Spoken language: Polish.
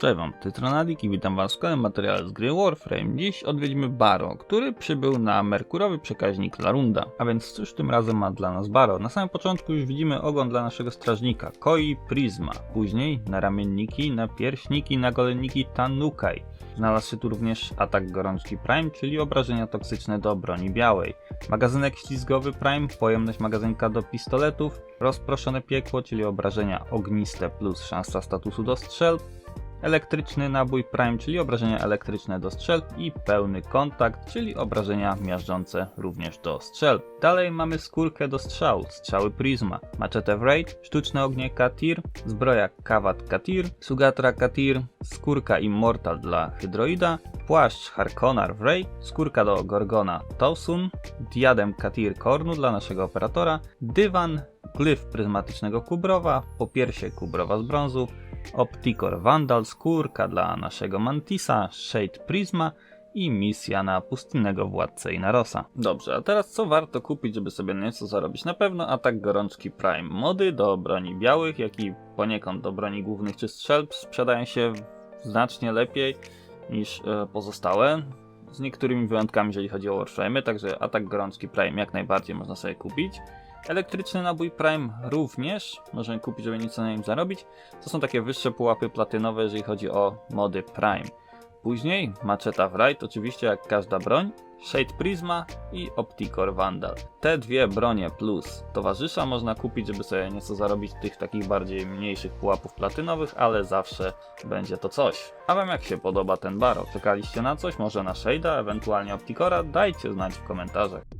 Cześć wam, to i witam was w kolejnym materiale z gry Warframe. Dziś odwiedzimy Baro, który przybył na merkurowy przekaźnik Larunda. A więc cóż tym razem ma dla nas Baro? Na samym początku już widzimy ogon dla naszego strażnika, Koi Prisma. Później na ramienniki, na pierśniki, na golenniki Tanukai. Znalazł się tu również atak gorączki Prime, czyli obrażenia toksyczne do broni białej. Magazynek ślizgowy Prime, pojemność magazynka do pistoletów, rozproszone piekło, czyli obrażenia ogniste plus szansa statusu do strzelb, elektryczny nabój Prime, czyli obrażenia elektryczne do strzelb i pełny kontakt, czyli obrażenia miażdżące również do strzelb. Dalej mamy skórkę do strzału, strzały Prisma, maczetę w Raid, sztuczne ognie Katir, zbroja Kavat Katir, Sugatra Katir, skórka Immortal dla Hydroida, płaszcz Harkonar w Raid, skórka do Gorgona Tausun, diadem Katir Kornu dla naszego operatora, dywan, glyf pryzmatycznego Kubrowa, popiersie Kubrowa z brązu, Optikor Vandal, skórka dla naszego Mantisa, Shade Prisma i misja na pustynnego władcę Inarosa. Dobrze, a teraz co warto kupić, żeby sobie nieco zarobić? Na pewno atak gorączki Prime. Mody do broni białych, jak i poniekąd do broni głównych czy strzelb sprzedają się znacznie lepiej niż e, pozostałe. Z niektórymi wyjątkami, jeżeli chodzi o Warframe, także atak gorączki Prime jak najbardziej można sobie kupić. Elektryczny nabój Prime również możemy kupić, żeby nieco na nim zarobić. To są takie wyższe pułapy platynowe, jeżeli chodzi o mody Prime. Później maczeta w Raid, oczywiście jak każda broń, Shade Prisma i Optikor Vandal. Te dwie bronie plus towarzysza można kupić, żeby sobie nieco zarobić tych takich bardziej mniejszych pułapów platynowych, ale zawsze będzie to coś. A wam jak się podoba ten baro? Czekaliście na coś? Może na Shade'a, ewentualnie Optikora? Dajcie znać w komentarzach.